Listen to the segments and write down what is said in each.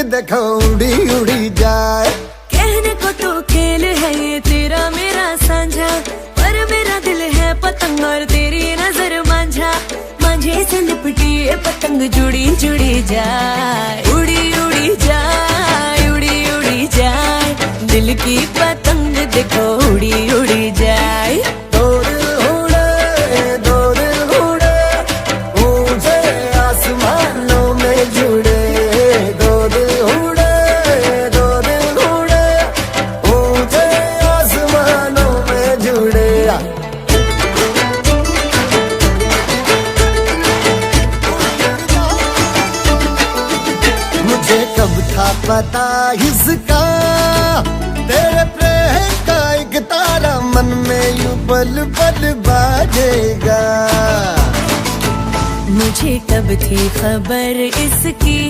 के देखो उड़ी उड़ी जाए। कहने को तो खेल है ये तेरा मेरा साझा। पर मेरा दिल है पतंग और तेरी नज़र मांझा। मांझे से लिपटी ये पतंग जुड़ी जुड़ी जाए। उड़ी उड़ी जाए उड़ी उड़ी जाए। दिल की पतंग देखो उड़ी उड़ी मुझे कब था पता? इसका तेरे प्रेम का एक तारा मन में यूँ बल बल बाजेगा। मुझे कब थी खबर इसकी,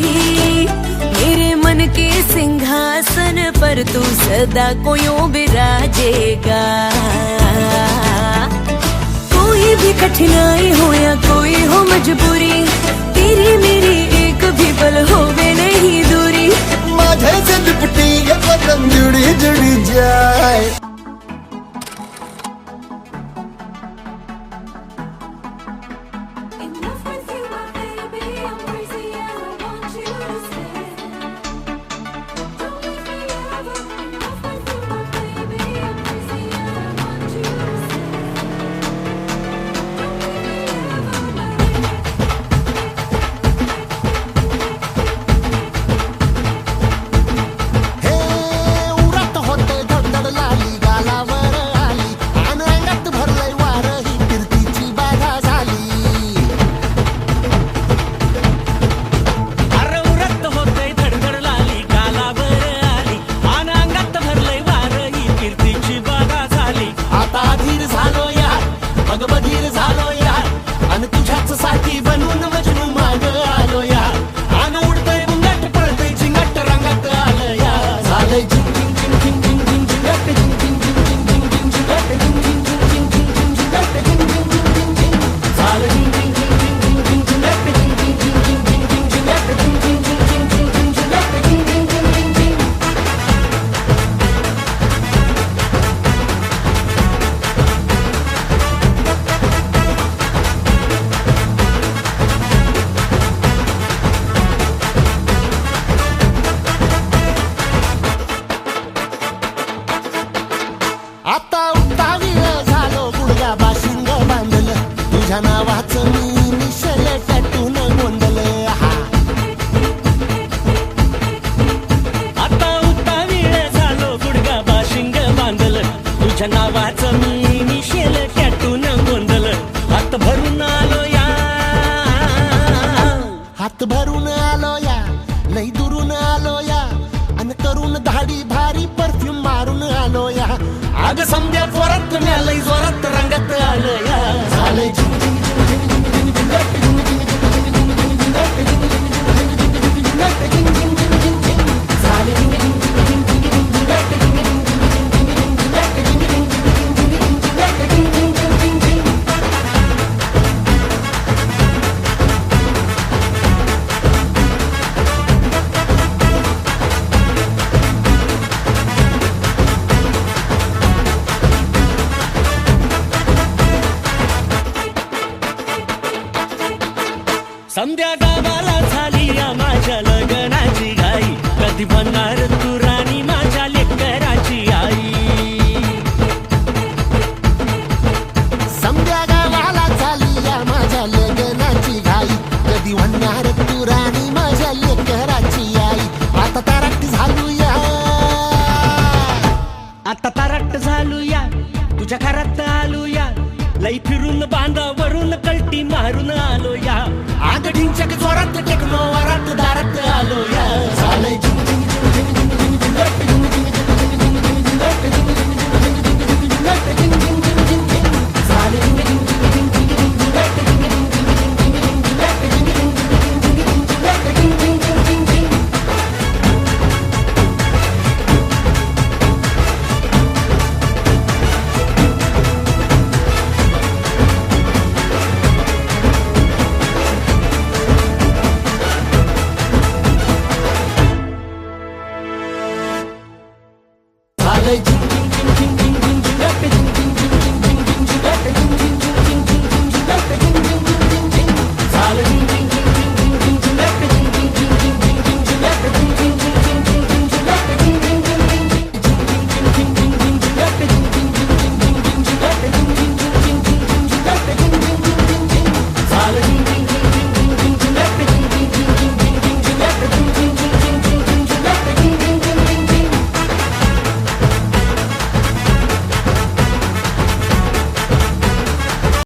मेरे मन के सिंहासन पर तू सदा को यूँ बिराजेगा कोई भी कठिनाई हो या कोई हो मजबूरी கரம் ஜுடி ஜுடி तुझ्या मी मिशेल टॅटून हात भरून आलो या. हात भरून आलो या. लई दुरून आलो या. आणि करून धाडी भारी परफ्यूम मारून आलो या. अग समद्या जोरात लई जोरात रंगत आलं संध्या गावाला झाली या माझ्या लग्नाची घाई. कधी बनणार तू राणी माझ्या लेकराची आई. संध्या गावाला झाली या माझ्या लग्नाची घाई. कधी बनणार तू राणी माझ्या लेकराची आई. आता तारट झालू या. आता तारट झालूया तुझ्या घरात आलो या. लई फिरून बांधावरून कलटी मारून आलो या. आग ढिंचक जोरात टेक्नो वरात दारात आलो या झालंय